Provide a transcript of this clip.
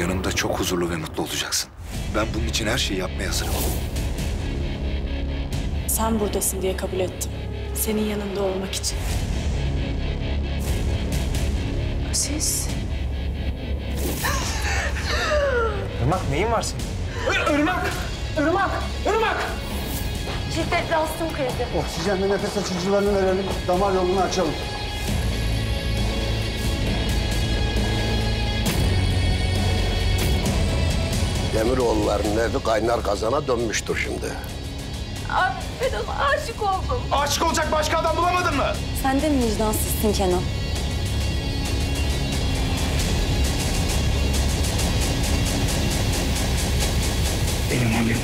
Yanımda çok huzurlu ve mutlu olacaksın. Ben bunun için her şeyi yapmaya hazırım. Sen buradasın diye kabul ettim. Senin yanında olmak için. Siz Irmak neyin var senin? Irmak! Irmak! Irmak! Şiddetli astım krizi. Oksijen ve nefes açıcılarını verelim. Damar yolunu açalım. Demiroğullarının evi kaynar kazana dönmüştür şimdi. Abi ben ona aşık oldum. Aşık olacak başka adam bulamadın mı? Sen de mi vicdansızsın Kenan? Benim haberim.